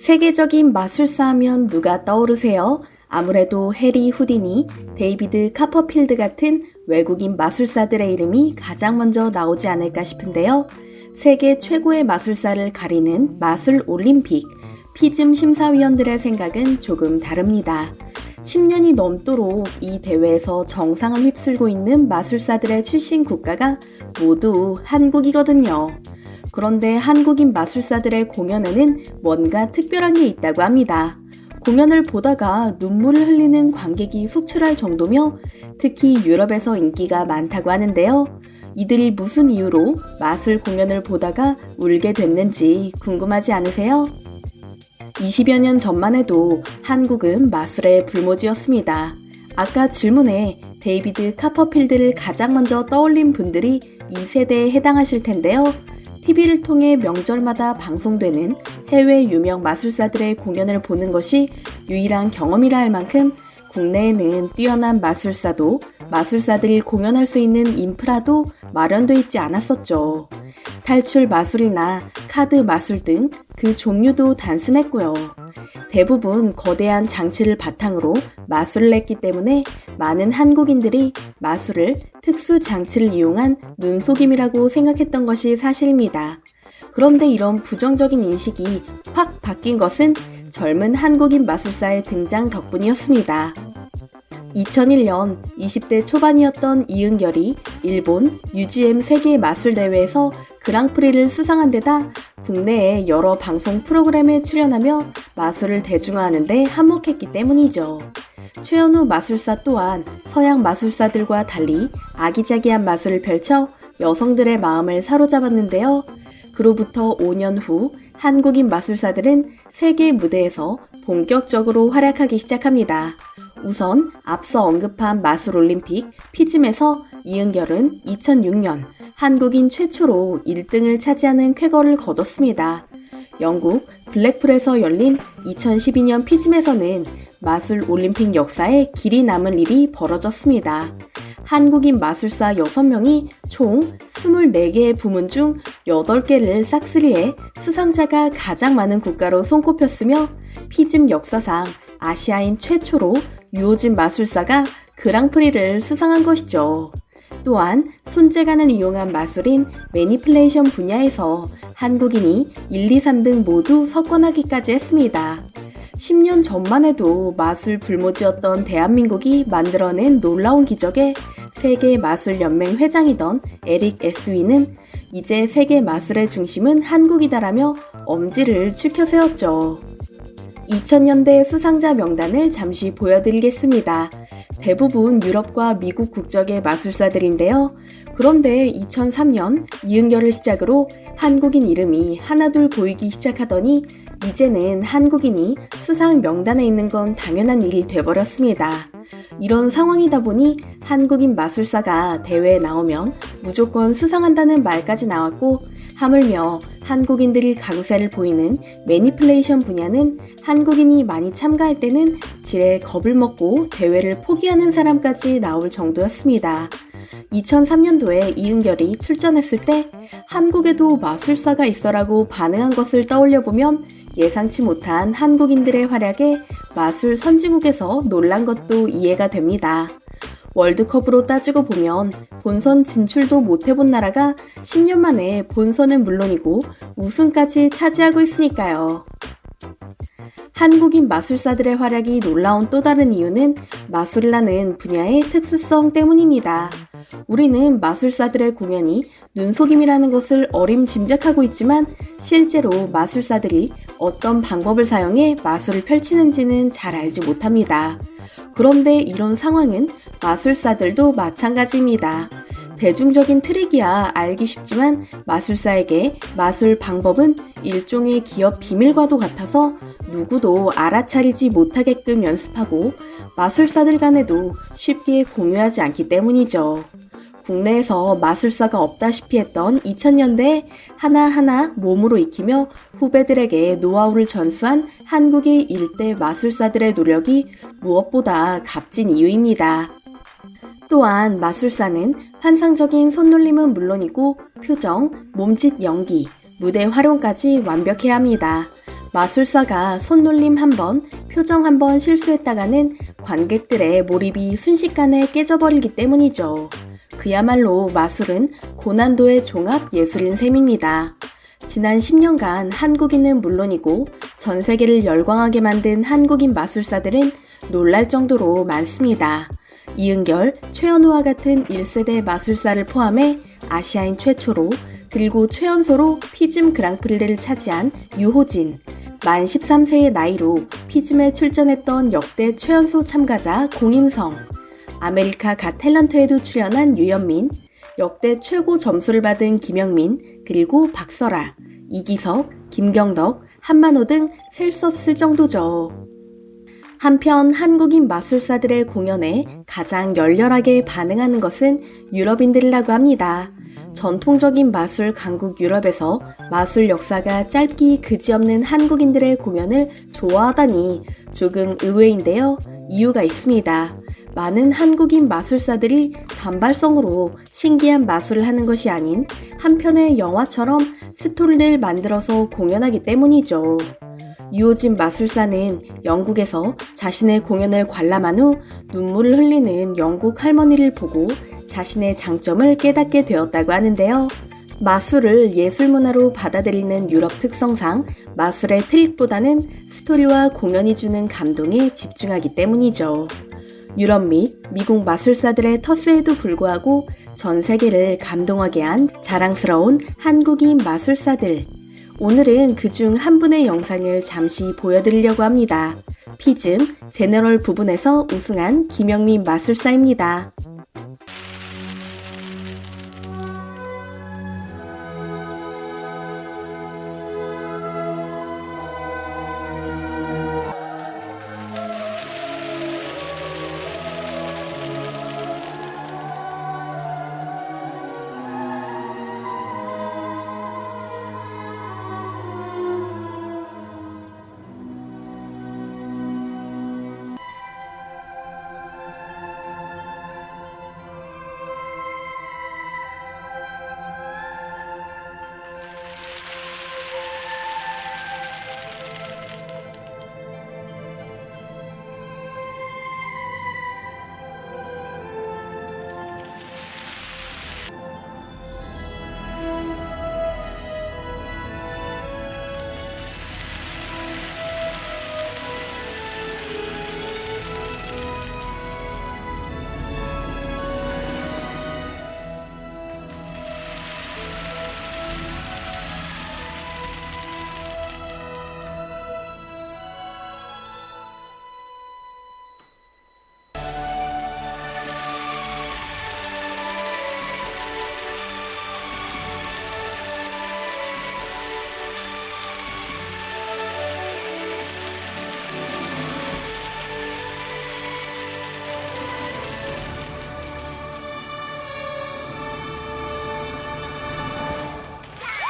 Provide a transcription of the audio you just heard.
세계적인 마술사 하면 누가 떠오르세요? 아무래도 해리 후디니, 데이비드 카퍼필드 같은 외국인 마술사들의 이름이 가장 먼저 나오지 않을까 싶은데요. 세계 최고의 마술사를 가리는 마술 올림픽, 피즘 심사위원들의 생각은 조금 다릅니다. 10년이 넘도록 이 대회에서 정상을 휩쓸고 있는 마술사들의 출신 국가가 모두 한국이거든요. 그런데 한국인 마술사들의 공연에는 뭔가 특별한 게 있다고 합니다. 공연을 보다가 눈물을 흘리는 관객이 속출할 정도며 특히 유럽에서 인기가 많다고 하는데요. 이들이 무슨 이유로 마술 공연을 보다가 울게 됐는지 궁금하지 않으세요? 20여 년 전만 해도 한국은 마술의 불모지였습니다. 아까 질문에 데이비드 카퍼필드를 가장 먼저 떠올린 분들이 이 세대에 해당하실 텐데요. TV를 통해 명절마다 방송되는 해외 유명 마술사들의 공연을 보는 것이 유일한 경험이라 할 만큼 국내에는 뛰어난 마술사도 마술사들이 공연할 수 있는 인프라도 마련돼 있지 않았었죠. 탈출 마술이나 카드 마술 등 그 종류도 단순했고요. 대부분 거대한 장치를 바탕으로 마술을 했기 때문에 많은 한국인들이 마술을 특수 장치를 이용한 눈속임이라고 생각했던 것이 사실입니다. 그런데 이런 부정적인 인식이 확 바뀐 것은 젊은 한국인 마술사의 등장 덕분이었습니다. 2001년 20대 초반이었던 이은결이 일본 UGM 세계 마술 대회에서 그랑프리를 수상한 데다 국내의 여러 방송 프로그램에 출연하며 마술을 대중화하는 데 한몫했기 때문이죠. 최현우 마술사 또한 서양 마술사들과 달리 아기자기한 마술을 펼쳐 여성들의 마음을 사로잡았는데요. 그로부터 5년 후 한국인 마술사들은 세계 무대에서 본격적으로 활약하기 시작합니다. 우선 앞서 언급한 마술 올림픽 피즘에서 이은결은 2006년 한국인 최초로 1등을 차지하는 쾌거를 거뒀습니다. 영국 블랙풀에서 열린 2012년 피즘에서는 마술 올림픽 역사에 길이 남을 일이 벌어졌습니다. 한국인 마술사 6명이 총 24개의 부문 중 8개를 싹쓸이해 수상자가 가장 많은 국가로 손꼽혔으며 피즘 역사상 아시아인 최초로 유호진 마술사가 그랑프리를 수상한 것이죠. 또한 손재간을 이용한 마술인 매니플레이션 분야에서 한국인이 1, 2, 3등 모두 석권하기까지 했습니다. 10년 전만 해도 마술 불모지였던 대한민국이 만들어낸 놀라운 기적에 세계 마술 연맹 회장이던 에릭 에스위는 이제 세계 마술의 중심은 한국이다라며 엄지를 축혀 세웠죠. 2000년대 수상자 명단을 잠시 보여드리겠습니다. 대부분 유럽과 미국 국적의 마술사들인데요. 그런데 2003년 이은결을 시작으로 한국인 이름이 하나둘 보이기 시작하더니 이제는 한국인이 수상 명단에 있는 건 당연한 일이 돼버렸습니다. 이런 상황이다 보니 한국인 마술사가 대회에 나오면 무조건 수상한다는 말까지 나왔고 하물며 한국인들이 강세를 보이는 매니플레이션 분야는 한국인이 많이 참가할 때는 지레 겁을 먹고 대회를 포기하는 사람까지 나올 정도였습니다. 2003년도에 이은결이 출전했을 때 한국에도 마술사가 있어라고 반응한 것을 떠올려 보면 예상치 못한 한국인들의 활약에 마술 선진국에서 놀란 것도 이해가 됩니다. 월드컵으로 따지고 보면 본선 진출도 못 해본 나라가 10년 만에 본선은 물론이고 우승까지 차지하고 있으니까요. 한국인 마술사들의 활약이 놀라운 또 다른 이유는 마술이라는 분야의 특수성 때문입니다. 우리는 마술사들의 공연이 눈속임이라는 것을 어림짐작하고 있지만 실제로 마술사들이 어떤 방법을 사용해 마술을 펼치는지는 잘 알지 못합니다. 그런데 이런 상황은 마술사들도 마찬가지입니다. 대중적인 트릭이야 알기 쉽지만 마술사에게 마술 방법은 일종의 기업 비밀과도 같아서 누구도 알아차리지 못하게끔 연습하고 마술사들 간에도 쉽게 공유하지 않기 때문이죠. 국내에서 마술사가 없다시피 했던 2000년대에 하나하나 몸으로 익히며 후배들에게 노하우를 전수한 한국의 일대 마술사들의 노력이 무엇보다 값진 이유입니다. 또한 마술사는 환상적인 손놀림은 물론이고 표정, 몸짓 연기, 무대 활용까지 완벽해야 합니다. 마술사가 손놀림 한 번, 표정 한 번 실수했다가는 관객들의 몰입이 순식간에 깨져버리기 때문이죠. 그야말로 마술은 고난도의 종합 예술인 셈입니다. 지난 10년간 한국인은 물론이고 전 세계를 열광하게 만든 한국인 마술사들은 놀랄 정도로 많습니다. 이은결, 최현우와 같은 1세대 마술사를 포함해 아시아인 최초로 그리고 최연소로 피즘 그랑프리를 차지한 유호진, 만 13세의 나이로 피즘에 출전했던 역대 최연소 참가자 공인성, 아메리카 갓 탤런트에도 출연한 유현민, 역대 최고 점수를 받은 김영민, 그리고 박설아, 이기석, 김경덕, 한만호 등 셀 수 없을 정도죠. 한편 한국인 마술사들의 공연에 가장 열렬하게 반응하는 것은 유럽인들이라고 합니다. 전통적인 마술 강국 유럽에서 마술 역사가 짧기 그지없는 한국인들의 공연을 좋아하다니 조금 의외인데요. 이유가 있습니다. 많은 한국인 마술사들이 단발성으로 신기한 마술을 하는 것이 아닌 한 편의 영화처럼 스토리를 만들어서 공연하기 때문이죠. 유호진 마술사는 영국에서 자신의 공연을 관람한 후 눈물을 흘리는 영국 할머니를 보고 자신의 장점을 깨닫게 되었다고 하는데요. 마술을 예술 문화로 받아들이는 유럽 특성상 마술의 트릭보다는 스토리와 공연이 주는 감동에 집중하기 때문이죠. 유럽 및 미국 마술사들의 터스에도 불구하고 전 세계를 감동하게 한 자랑스러운 한국인 마술사들. 오늘은 그 중 한 분의 영상을 잠시 보여드리려고 합니다. 피즘 제너럴 부분에서 우승한 김영민 마술사입니다.